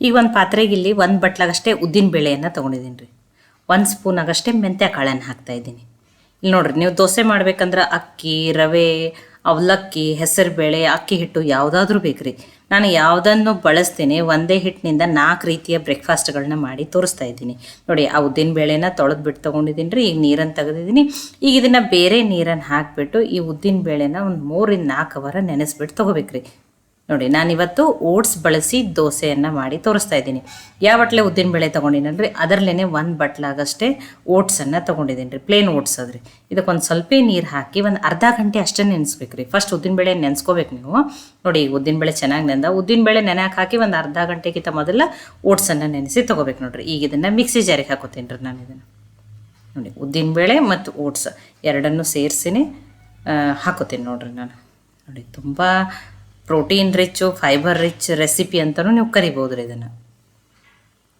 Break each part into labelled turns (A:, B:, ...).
A: ಈಗ ಒಂದು ಪಾತ್ರೆಗೆ ಇಲ್ಲಿ ಒಂದು ಬಟ್ಲಾಗಷ್ಟೇ ಉದ್ದಿನ ಬೇಳೆಯನ್ನು ತೊಗೊಂಡಿದ್ದೀನಿ ರೀ ಒಂದು ಸ್ಪೂನಾಗಷ್ಟೇ ಮೆಂತ್ಯ ಕಾಳನ್ನು ಹಾಕ್ತಾ ಇದ್ದೀನಿ. ಇಲ್ಲಿ ನೋಡ್ರಿ, ನೀವು ದೋಸೆ ಮಾಡ್ಬೇಕಂದ್ರೆ ಅಕ್ಕಿ, ರವೆ, ಅವಲಕ್ಕಿ, ಹೆಸರುಬೇಳೆ, ಅಕ್ಕಿ ಹಿಟ್ಟು ಯಾವುದಾದ್ರೂ ಬೇಕ್ರಿ. ನಾನು ಯಾವುದನ್ನು ಬಳಸ್ತೀನಿ ಒಂದೇ ಹಿಟ್ಟಿನಿಂದ ನಾಲ್ಕು ರೀತಿಯ ಬ್ರೇಕ್ಫಾಸ್ಟ್ಗಳನ್ನ ಮಾಡಿ ತೋರಿಸ್ತಾ ಇದ್ದೀನಿ. ನೋಡಿ, ಆ ಉದ್ದಿನ ಬೇಳೆನ ತೊಳೆದು ಬಿಟ್ಟು ತೊಗೊಂಡಿದ್ದೀನಿ ರೀ ಈಗ ನೀರನ್ನು ತೆಗೆದಿದ್ದೀನಿ. ಈಗ ಇದನ್ನು ಬೇರೆ ನೀರನ್ನು ಹಾಕಿಬಿಟ್ಟು ಈ ಉದ್ದಿನ ಬೇಳೆನ ಒಂದು ಮೂರಿಂದ ನಾಲ್ಕು ಅವರ ನೆನೆಸ್ಬಿಟ್ಟು ತೊಗೋಬೇಕ್ರಿ. ನೋಡಿ, ನಾನಿವತ್ತು ಓಟ್ಸ್ ಬಳಸಿ ದೋಸೆಯನ್ನು ಮಾಡಿ ತೋರಿಸ್ತಾ ಇದ್ದೀನಿ. ಯಾವ ಬಟ್ಲೆ ಉದ್ದಿನ ಬೇಳೆ ತೊಗೊಂಡಿನಲ್ರಿ ಅದರಲ್ಲೇ ಒಂದು ಬಟ್ಲಾಗಷ್ಟೇ ಓಟ್ಸನ್ನು ತೊಗೊಂಡಿದ್ದೀನಿ ರೀ ಪ್ಲೇನ್ ಓಟ್ಸ್ ಅದ್ರಿ ಇದಕ್ಕೊಂದು ಸ್ವಲ್ಪ ನೀರು ಹಾಕಿ ಒಂದು ಅರ್ಧ ಗಂಟೆ ಅಷ್ಟೇ ನೆನೆಸ್ಬೇಕು ರೀ ಫಸ್ಟ್ ಉದ್ದಿನ ಬೇಳೆ ನೆನೆಸ್ಕೋಬೇಕು ನೀವು. ನೋಡಿ ಉದ್ದಿನ ಬೇಳೆ ಚೆನ್ನಾಗಿ ನೆಂದ, ಉದ್ದಿನ ಬೇಳೆ ನೆನೆಯಕ್ಕೆ ಹಾಕಿ ಒಂದು ಅರ್ಧ ಗಂಟೆಗಿಂತ ಮೊದಲ ಓಟ್ಸನ್ನು ನೆನೆಸಿ ತೊಗೋಬೇಕು ನೋಡಿರಿ. ಈಗ ಇದನ್ನು ಮಿಕ್ಸಿ ಜಾರಿಗೆ ಹಾಕೋತೀನಿ ರೀ ನಾನು ಇದನ್ನು. ನೋಡಿ, ಉದ್ದಿನ ಬೇಳೆ ಮತ್ತು ಓಟ್ಸ್ ಎರಡನ್ನೂ ಸೇರಿಸಿ ಹಾಕೋತೀನಿ ನೋಡಿರಿ ನಾನು. ನೋಡಿ, ತುಂಬ protein rich fibre rich recipe ಅಂತಲೂ ನೀವು ಕರಿಬೋದು ರೀ ಇದನ್ನು.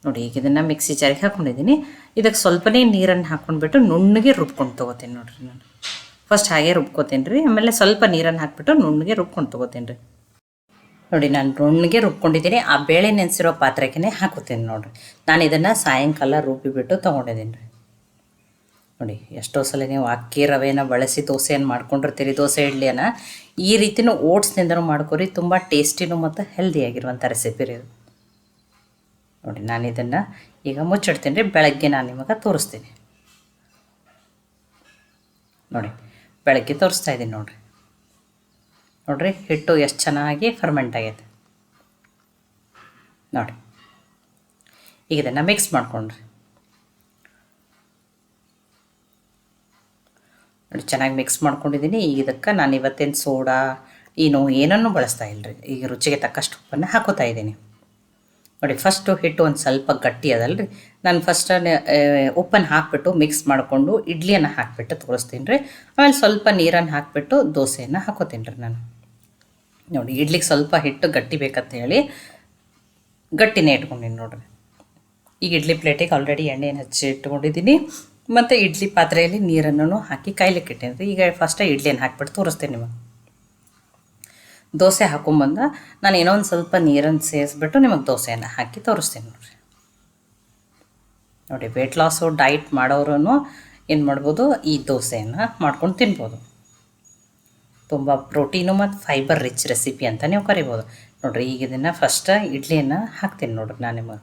A: ನೋಡಿ, ಈಗ ಇದನ್ನು ಮಿಕ್ಸಿ ಜಾರಿಗೆ ಹಾಕ್ಕೊಂಡಿದ್ದೀನಿ ಇದಕ್ಕೆ ಸ್ವಲ್ಪನೇ ನೀರನ್ನು ಹಾಕ್ಕೊಂಡ್ಬಿಟ್ಟು ನುಣ್ಣಗೆ ರುಬ್ಕೊಂಡು ತೊಗೋತೀನಿ ನೋಡಿರಿ ನಾನು. ಫಸ್ಟ್ ಹಾಗೆ ರುಬ್ಕೋತೀನಿ ರೀ ಆಮೇಲೆ ಸ್ವಲ್ಪ ನೀರನ್ನು ಹಾಕ್ಬಿಟ್ಟು ನುಣ್ಣಗೆ ರುಬ್ಕೊಂಡು ತೊಗೋತೀನಿ ರೀ ನೋಡಿ, ನಾನು ನುಣ್ಣಗೆ ರುಬ್ಕೊಂಡಿದ್ದೀನಿ. ಆ ಬೇಳೆ ನೆನೆಸಿರೋ ಪಾತ್ರೆಗೆ ಹಾಕೋತೀನಿ ನೋಡಿರಿ. ನಾನು ಇದನ್ನು ಸಾಯಂಕಾಲ ರುಬ್ಬಿಬಿಟ್ಟು ತೊಗೊಂಡಿದ್ದೀನಿ ರೀ ನೋಡಿ, ಎಷ್ಟೋ ಸಲ ನೀವು ಅಕ್ಕಿ ರವೆನ ಬಳಸಿ ದೋಸೆಯನ್ನು ಮಾಡ್ಕೊಂಡಿರ್ತೀರಿ, ದೋಸೆ ಇಡ್ಲಿಯನ್ನು. ಈ ರೀತಿನೂ ಓಟ್ಸ್ನಿಂದನೂ ಮಾಡ್ಕೊರಿ, ತುಂಬ ಟೇಸ್ಟಿನೂ ಮತ್ತು ಹೆಲ್ದಿಯಾಗಿರುವಂಥ ರೆಸಿಪಿ ರೀ ನೋಡಿ ನಾನು ಇದನ್ನು ಈಗ ಮುಚ್ಚಿಡ್ತೀನಿ ರೀ, ಬೆಳಗ್ಗೆ ನಾನು ನಿಮಗೆ ತೋರಿಸ್ತೀನಿ. ನೋಡಿ, ಬೆಳಗ್ಗೆ ತೋರಿಸ್ತಾ ಇದ್ದೀನಿ ನೋಡಿರಿ. ನೋಡಿರಿ, ಹಿಟ್ಟು ಎಷ್ಟು ಚೆನ್ನಾಗಿ ಫರ್ಮೆಂಟ್ ಆಗೈತೆ. ನೋಡಿ, ಈಗ ಇದನ್ನು ಮಿಕ್ಸ್ ಮಾಡ್ಕೊಂಡ್ರಿ. ನೋಡಿ, ಚೆನ್ನಾಗಿ ಮಿಕ್ಸ್ ಮಾಡ್ಕೊಂಡಿದ್ದೀನಿ. ಈಗ ಇದಕ್ಕೆ ನಾನು ಇವತ್ತೇನು ಸೋಡಾ, ಏನು, ಏನನ್ನು ಬಳಸ್ತಾ ಇಲ್ಲರಿ ಈಗ ರುಚಿಗೆ ತಕ್ಕಷ್ಟು ಉಪ್ಪನ್ನು ಹಾಕೋತಾ ಇದ್ದೀನಿ. ನೋಡಿ ಫಸ್ಟು ಹಿಟ್ಟು ಒಂದು ಸ್ವಲ್ಪ ಗಟ್ಟಿ ಅದಲ್ರಿ. ನಾನು ಫಸ್ಟ್ ಉಪ್ಪನ್ನು ಹಾಕಿಬಿಟ್ಟು ಮಿಕ್ಸ್ ಮಾಡಿಕೊಂಡು ಇಡ್ಲಿಯನ್ನು ಹಾಕಿಬಿಟ್ಟು ತೋರಿಸ್ತೀನಿ ರೀ ಆಮೇಲೆ ಸ್ವಲ್ಪ ನೀರನ್ನು ಹಾಕಿಬಿಟ್ಟು ದೋಸೆಯನ್ನು ಹಾಕೋತೀನಿ ರೀ ನಾನು. ನೋಡಿ, ಇಡ್ಲಿಗೆ ಸ್ವಲ್ಪ ಹಿಟ್ಟು ಗಟ್ಟಿ ಬೇಕಂತ ಹೇಳಿ ಗಟ್ಟಿನೇ ಇಟ್ಕೊಂಡಿನಿ ನೋಡಿರಿ. ಈಗ ಇಡ್ಲಿ ಪ್ಲೇಟಿಗೆ ಆಲ್ರೆಡಿ ಎಣ್ಣೆಯನ್ನು ಹಚ್ಚಿ ಇಟ್ಕೊಂಡಿದ್ದೀನಿ ಮತ್ತು ಇಡ್ಲಿ ಪಾತ್ರೆಯಲ್ಲಿ ನೀರನ್ನು ಹಾಕಿ ಕಾಯ್ಲಿಕ್ಕೆ ಇಟ್ಟೇನಿ ರೀ ಈಗ ಫಸ್ಟ್ ಇಡ್ಲಿಯನ್ನು ಹಾಕ್ಬಿಟ್ಟು ತೋರಿಸ್ತೀನಿ ನಿಮಗೆ. ದೋಸೆ ಹಾಕೊಂಬಂದ ನಾನು ಏನೋ ಒಂದು ಸ್ವಲ್ಪ ನೀರನ್ನು ಸೇರಿಸ್ಬಿಟ್ಟು ನಿಮಗೆ ದೋಸೆಯನ್ನು ಹಾಕಿ ತೋರಿಸ್ತೀನಿ ನೋಡಿರಿ. ನೋಡಿ ವೆಯ್ಟ್ ಲಾಸು ಡಯಟ್ ಮಾಡೋರು ಏನು ಮಾಡ್ಬೋದು, ಈ ದೋಸೆಯನ್ನು ಮಾಡ್ಕೊಂಡು ತಿನ್ಬೋದು. ತುಂಬ ಪ್ರೋಟೀನು ಮತ್ತು ಫೈಬರ್ ರಿಚ್ ರೆಸಿಪಿ ಅಂತ ನೀವು ಕರಿಬೋದು. ನೋಡಿರಿ, ಈಗ ಇದನ್ನು ಫಸ್ಟ್ ಇಡ್ಲಿಯನ್ನು ಹಾಕ್ತೀನಿ ನೋಡಿರಿ ನಾನು ನಿಮಗೆ.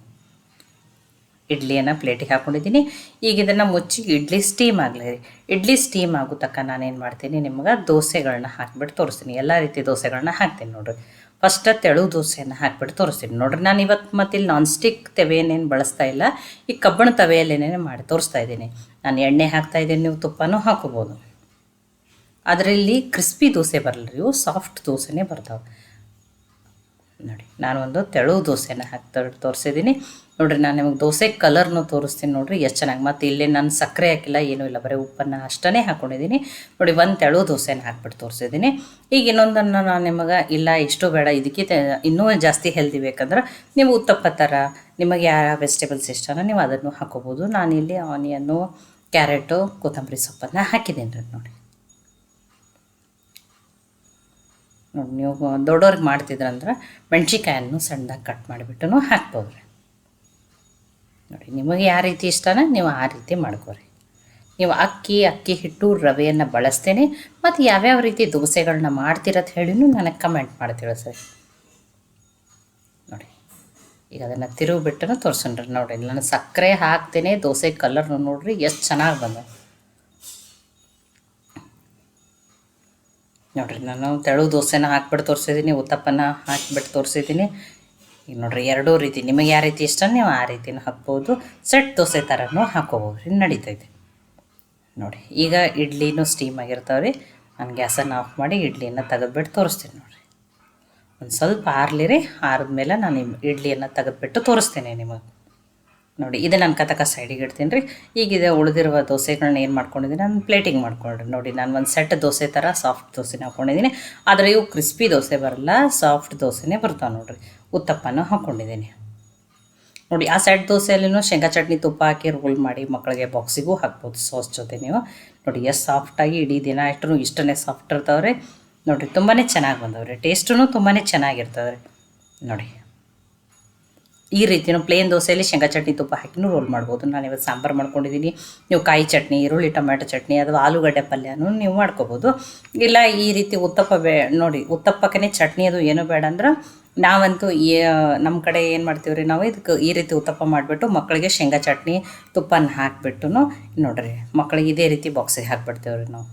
A: ಇಡ್ಲಿಯನ್ನು ಪ್ಲೇಟಿಗೆ ಹಾಕ್ಕೊಂಡಿದ್ದೀನಿ ಈಗ ಇದನ್ನು ಮುಚ್ಚಿ ಇಡ್ಲಿ ಸ್ಟೀಮ್ ಆಗಲಿ ಇಡ್ಲಿ ಸ್ಟೀಮ್ ಆಗೋ ತಕ್ಕ ನಾನೇನು ಮಾಡ್ತೀನಿ, ನಿಮ್ಗೆ ದೋಸೆಗಳನ್ನ ಹಾಕ್ಬಿಟ್ಟು ತೋರಿಸ್ತೀನಿ. ಎಲ್ಲ ರೀತಿ ದೋಸೆಗಳನ್ನ ಹಾಕ್ತೀನಿ ನೋಡಿರಿ. ಫಸ್ಟ್ ತೆಳು ದೋಸೆಯನ್ನು ಹಾಕ್ಬಿಟ್ಟು ತೋರಿಸ್ತೀನಿ ನೋಡಿರಿ. ನಾನು ಇವತ್ತು ಮತ್ತು ಇಲ್ಲಿ ನಾನ್ ಸ್ಟಿಕ್ ತವೆಯನ್ನೇನು ಬಳಸ್ತಾ ಇಲ್ಲ, ಈ ಕಬ್ಬಣ ತವೆಯಲ್ಲೇನೇ ಮಾಡಿ ತೋರಿಸ್ತಾ ಇದ್ದೀನಿ. ನಾನು ಎಣ್ಣೆ ಹಾಕ್ತಾ ಇದ್ದೀನಿ, ನೀವು ತುಪ್ಪನೂ ಹಾಕೋಬೋದು. ಅದರಲ್ಲಿ ಕ್ರಿಸ್ಪಿ ದೋಸೆ ಬರಲ್ಲ ಇವು ಸಾಫ್ಟ್ ದೋಸೆನೇ ಬರ್ತಾವೆ. ನೋಡಿ, ನಾನು ಒಂದು ತೆಳು ದೋಸೆನ ಹಾಕಿ ತೋರಿಸಿದ್ದೀನಿ ನೋಡಿರಿ, ನಾನು ನಿಮಗೆ ದೋಸೆ ಕಲರ್ನು ತೋರಿಸ್ತೀನಿ ನೋಡಿರಿ, ಎಷ್ಟು ಚೆನ್ನಾಗಿ. ಮತ್ತು ಇಲ್ಲಿ ನಾನು ಸಕ್ಕರೆ ಹಾಕಿಲ್ಲ, ಏನೂ ಇಲ್ಲ, ಬರೀ ಉಪ್ಪನ್ನು ಅಷ್ಟೇ ಹಾಕ್ಕೊಂಡಿದ್ದೀನಿ ನೋಡಿ, ಒಂದು ತೆಳು ದೋಸೆನ ಹಾಕ್ಬಿಟ್ಟು ತೋರಿಸಿದ್ದೀನಿ ಈಗ ಇನ್ನೊಂದನ್ನು ನಾನು ನಿಮಗೆ, ಇಲ್ಲ, ಇಷ್ಟು ಬೇಡ ಇದಕ್ಕೆ ಇನ್ನೂ ಜಾಸ್ತಿ ಹೆಲ್ದಿ ಬೇಕಂದ್ರೆ ನೀವು ಉತ್ತಪ್ಪ ಥರ ನಿಮಗೆ ಯಾವ ವೆಜಿಟೇಬಲ್ಸ್ ಇಷ್ಟನೋ ನೀವು ಅದನ್ನು ಹಾಕೋಬೋದು. ನಾನಿಲ್ಲಿ ಆನಿಯನ್ನು ಕ್ಯಾರೆಟು ಕೊತ್ತಂಬರಿ ಸೊಪ್ಪನ್ನು ಹಾಕಿದ್ದೀನಿ ನೋಡಿ ನೋಡಿ, ನೀವು ದೊಡ್ಡವ್ರಿಗೆ ಮಾಡ್ತಿದ್ರಂದ್ರೆ ಮೆಣ್ಸಿಕಾಯನ್ನು ಸಣ್ಣದಾಗಿ ಕಟ್ ಮಾಡಿಬಿಟ್ಟು ಹಾಕ್ಬೋದ್ರಿ. ನೋಡಿ, ನಿಮಗೆ ಯಾವ ರೀತಿ ಇಷ್ಟನ ನೀವು ಆ ರೀತಿ ಮಾಡ್ಕೋರಿ. ನೀವು ಅಕ್ಕಿ ಅಕ್ಕಿ ಹಿಟ್ಟು, ರವೆಯನ್ನು ಬಳಸ್ತೇನೆ, ಮತ್ತು ಯಾವ್ಯಾವ ರೀತಿ ದೋಸೆಗಳನ್ನ ಮಾಡ್ತೀರತ್ ಹೇಳಿನೂ ನನಗೆ ಕಮೆಂಟ್ ಮಾಡಿ ಸರ್ ನೋಡಿ, ಈಗ ಅದನ್ನು ತಿರುವು ಬಿಟ್ಟು ತೋರಿಸ್ರಿ ನೋಡಿರಿ ನಾನು ಸಕ್ಕರೆ ಹಾಕ್ತೇನೆ, ದೋಸೆ ಕಲರ್ ನೋಡಿರಿ, ಎಷ್ಟು ಚೆನ್ನಾಗಿ ಬಂದ ನೋಡಿರಿ, ನಾನು ತೆಳು ದೋಸೆನ ಹಾಕ್ಬಿಟ್ಟು ತೋರಿಸಿದ್ದೀನಿ ಉತ್ತಪ್ಪನ ಹಾಕಿಬಿಟ್ಟು ತೋರಿಸಿದ್ದೀನಿ ಈಗ ನೋಡ್ರಿ, ಎರಡೂ ರೀತಿ, ನಿಮಗೆ ಯಾವ ರೀತಿ ಇಷ್ಟ, ನೀವು ಆ ರೀತಿನೂ ಹಾಕ್ಬೋದು. ಸೆಟ್ ದೋಸೆ ಥರನೂ ಹಾಕೋಬೋದು ರೀ ನಡೀತೈತೆ. ನೋಡಿ ಈಗ ಇಡ್ಲಿನೂ ಸ್ಟೀಮ್ ಆಗಿರ್ತಾವೆ ರೀ ನಾನು ಗ್ಯಾಸನ್ನು ಆಫ್ ಮಾಡಿ ಇಡ್ಲಿನ ತೆಗೆದ್ಬಿಟ್ಟು ತೋರಿಸ್ತೀನಿ ನೋಡಿರಿ. ಒಂದು ಸ್ವಲ್ಪ ಆರ್ಲಿ ರೀ ಆರಿದ್ಮೇಲೆ ನಾನು ಇಡ್ಲಿಯನ್ನು ತೆಗೆದ್ಬಿಟ್ಟು ತೋರಿಸ್ತೀನಿ ನಿಮಗೆ. ನೋಡಿ, ಇದು ನಾನು ಕತಕ ಸೈಡಿಗೆ ಇಡ್ತೀನಿ ರೀ. ಈಗ ಇದು ಉಳಿದಿರುವ ದೋಸೆಗಳನ್ನ ಏನು ಮಾಡ್ಕೊಂಡಿದ್ದೀನಿ, ನಾನು ಪ್ಲೇಟಿಂಗ್ ಮಾಡ್ಕೊಂಡ್ರಿ ನೋಡಿ, ನಾನು ಒಂದು ಸೆಟ್ ದೋಸೆ ಥರ ಸಾಫ್ಟ್ ದೋಸೆನ ಹಾಕ್ಕೊಂಡಿದ್ದೀನಿ ಆದರೆ ಇವು ಕ್ರಿಸ್ಪಿ ದೋಸೆ ಬರಲ್ಲ ಸಾಫ್ಟ್ ದೋಸೆನೇ ಬರ್ತಾವೆ ನೋಡಿರಿ. ಉತ್ತಪ್ಪನೂ ಹಾಕ್ಕೊಂಡಿದ್ದೀನಿ ನೋಡಿ, ಆ ಸೆಟ್ ದೋಸೆಯಲ್ಲಿನೂ ಶೇಂಗಾ ಚಟ್ನಿ ತುಪ್ಪ ಹಾಕಿ ರೋಲ್ ಮಾಡಿ ಮಕ್ಕಳಿಗೆ ಬಾಕ್ಸಿಗೂ ಹಾಕ್ಬೋದು ಸಾಸ್ ಜೊತೆ ನೀವು. ನೋಡಿ, ಎಷ್ಟು ಸಾಫ್ಟಾಗಿ ಇಡೀ ದಿನ ಅಷ್ಟು ಇಷ್ಟನೇ ಸಾಫ್ಟ್ ಇರ್ತಾವ್ರಿ. ನೋಡಿರಿ ತುಂಬಾ ಚೆನ್ನಾಗಿ ಬಂದವ್ರಿ. ಟೇಸ್ಟೂ ತುಂಬಾ ಚೆನ್ನಾಗಿರ್ತದೆ ನೋಡಿ. ಈ ರೀತಿ ನಾವು ಪ್ಲೇನ್ ದೋಸೆಯಲ್ಲಿ ಶೇಂಗಾ ಚಟ್ನಿ, ತುಪ್ಪ ಹಾಕಿನೂ ರೋಲ್ ಮಾಡ್ಬೋದು. ನಾನು ಇವತ್ತು ಸಾಂಬಾರು ಮಾಡ್ಕೊಂಡಿದ್ದೀನಿ ನೀವು ಕಾಯಿ ಚಟ್ನಿ, ಈರುಳ್ಳಿ, ಟೊಮ್ಯಾಟೊ ಚಟ್ನಿ ಅಥವಾ ಆಲೂಗಡ್ಡೆ ಪಲ್ಯನೂ ನೀವು ಮಾಡ್ಕೋಬೋದು. ಇಲ್ಲ, ಈ ರೀತಿ ಉತ್ತಪ್ಪ ಬೇ, ನೋಡಿ ಉತ್ತಪ್ಪಕ್ಕೇ ಚಟ್ನಿ ಅದು ಏನೂ ಬೇಡ ಅಂದ್ರೆ ನಾವಂತೂ ನಮ್ಮ ಕಡೆ ಏನು ಮಾಡ್ತೀವಿ ರೀ ನಾವು? ಇದಕ್ಕೆ ಈ ರೀತಿ ಉತ್ತಪ್ಪ ಮಾಡಿಬಿಟ್ಟು ಮಕ್ಕಳಿಗೆ ಶೇಂಗಾ ಚಟ್ನಿ, ತುಪ್ಪನ ಹಾಕಿಬಿಟ್ಟು ನೋಡ್ರಿ, ಮಕ್ಕಳಿಗೆ ಇದೇ ರೀತಿ ಬಾಕ್ಸಿಗೆ ಹಾಕ್ಬಿಡ್ತೇವೆ ರೀ ನಾವು.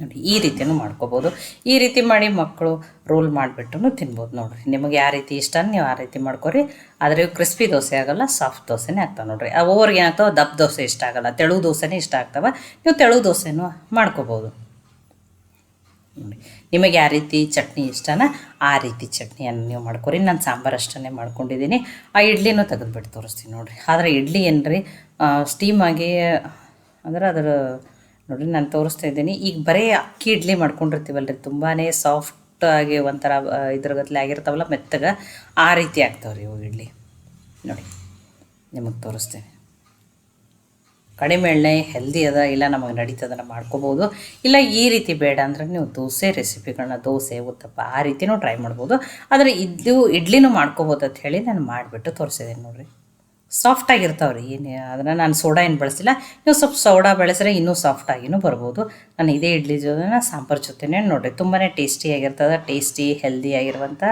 A: ನೋಡಿ, ಈ ರೀತಿಯೂ ಮಾಡ್ಕೋಬೋದು. ಈ ರೀತಿ ಮಾಡಿ ಮಕ್ಕಳು ರೋಲ್ ಮಾಡಿಬಿಟ್ಟು ತಿನ್ಬೋದು ನೋಡಿರಿ. ನಿಮಗೆ ಯಾವ ರೀತಿ ಇಷ್ಟ ನೀವು ಆ ರೀತಿ ಮಾಡ್ಕೊರಿ. ಆದರೆ ಇವು ಕ್ರಿಸ್ಪಿ ದೋಸೆ ಆಗೋಲ್ಲ, ಸಾಫ್ಟ್ ದೋಸೆನೇ ಆಗ್ತಾವೆ ನೋಡಿರಿ. ಒಬ್ಬರಿಗೆ ಏನಾಗ್ತಾವೆ? ದಪ್ಪ ದೋಸೆ ಇಷ್ಟ ಆಗಲ್ಲ, ತೆಳು ದೋಸೆನೇ ಇಷ್ಟ ಆಗ್ತವೆ. ನೀವು ತೆಳು ದೋಸೆನೂ ಮಾಡ್ಕೋಬೋದು. ನೋಡಿ, ನಿಮಗೆ ಯಾವ ರೀತಿ ಚಟ್ನಿ ಇಷ್ಟನ ಆ ರೀತಿ ಚಟ್ನಿಯನ್ನು ನೀವು ಮಾಡ್ಕೊರಿ. ನಾನು ಸಾಂಬಾರು ಅಷ್ಟನ್ನೇ ಮಾಡ್ಕೊಂಡಿದ್ದೀನಿ. ಆ ಇಡ್ಲಿನೂ ತೆಗೆದುಬಿಟ್ಟು ತೋರಿಸ್ತೀನಿ ನೋಡಿರಿ. ಆದರೆ ಇಡ್ಲಿ ಏನು ರೀ ಸ್ಟೀಮ್ ಆಗಿ, ಅಂದ್ರೆ ಅದರ ನೋಡಿರಿ, ನಾನು ತೋರಿಸ್ತಾ ಇದ್ದೀನಿ. ಈಗ ಬರೀ ಅಕ್ಕಿ ಇಡ್ಲಿ ಮಾಡ್ಕೊಂಡಿರ್ತೀವಲ್ರಿ ತುಂಬಾ ಆಗಿ ಒಂಥರ ಇದ್ರ ಗತ್ಲೆ ಆಗಿರ್ತಾವಲ್ಲ, ಮೆತ್ತಗೆ, ಆ ರೀತಿ ಆಗ್ತಾವೆ ರೀ ಇವು ಇಡ್ಲಿ. ನೋಡಿ, ನಿಮಗೆ ತೋರಿಸ್ತೇನೆ. ಕಡಿಮೆ ಎಣ್ಣೆ ಹೆಲ್ದಿ ಅದ, ಇಲ್ಲ ನಮಗೆ ನಡೀತದನ್ನ ಮಾಡ್ಕೋಬೋದು. ಇಲ್ಲ ಈ ರೀತಿ ಬೇಡ ಅಂದ್ರೆ ನೀವು ದೋಸೆ ರೆಸಿಪಿಗಳನ್ನ ದೋಸೆ, ಉತ್ತಪ್ಪ, ಆ ರೀತಿನೂ ಟ್ರೈ ಮಾಡ್ಬೋದು. ಆದರೆ ಇದು ಇಡ್ಲಿನೂ ಮಾಡ್ಕೋಬೋದು ಅಂತ ಹೇಳಿ ನಾನು ಮಾಡಿಬಿಟ್ಟು ತೋರಿಸಿದ್ದೀನಿ ನೋಡಿರಿ. ಸಾಫ್ಟ್ ಆಗಿರ್ತಾವೆ ರೀ ಏನು, ಅದನ್ನು ನಾನು ಸೋಡಾ ಏನು ಬಳಸಿಲ್ಲ ನೀವು ಸ್ವಲ್ಪ ಸೋಡಾ ಬಳಸಿದ್ರೆ ಇನ್ನೂ ಸಾಫ್ಟ್ ಆಗಿನೂ ಬರ್ಬೋದು. ನಾನು ಇದೇ ಇಡ್ಲಿ ಜೊತೆನ ಸಾಂಬಾರು ಜೊತೆನೇ ನೋಡಿರಿ. ತುಂಬಾ ಟೇಸ್ಟಿಯಾಗಿರ್ತದೆ ಟೇಸ್ಟಿ ಹೆಲ್ದಿ ಆಗಿರುವಂಥ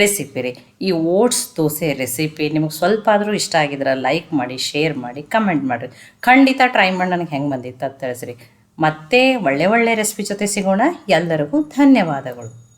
A: ರೆಸಿಪಿ ರೀ. ಈ ಓಟ್ಸ್ ದೋಸೆ ರೆಸಿಪಿ ನಿಮಗೆ ಸ್ವಲ್ಪ ಆದರೂ ಇಷ್ಟ ಆಗಿದ್ರೆ ಲೈಕ್ ಮಾಡಿ ಶೇರ್ ಮಾಡಿ ಕಮೆಂಟ್ ಮಾಡಿರಿ. ಖಂಡಿತ ಟ್ರೈ ಮಾಡಿ ನನಗೆ ಹೆಂಗೆ ಬಂದಿತ್ತು ಅಂತ ತಿಳಿಸ್ರಿ. ಮತ್ತೆ ಒಳ್ಳೆ ಒಳ್ಳೆ ರೆಸಿಪಿ ಜೊತೆ ಸಿಗೋಣ. ಎಲ್ಲರಿಗೂ ಧನ್ಯವಾದಗಳು.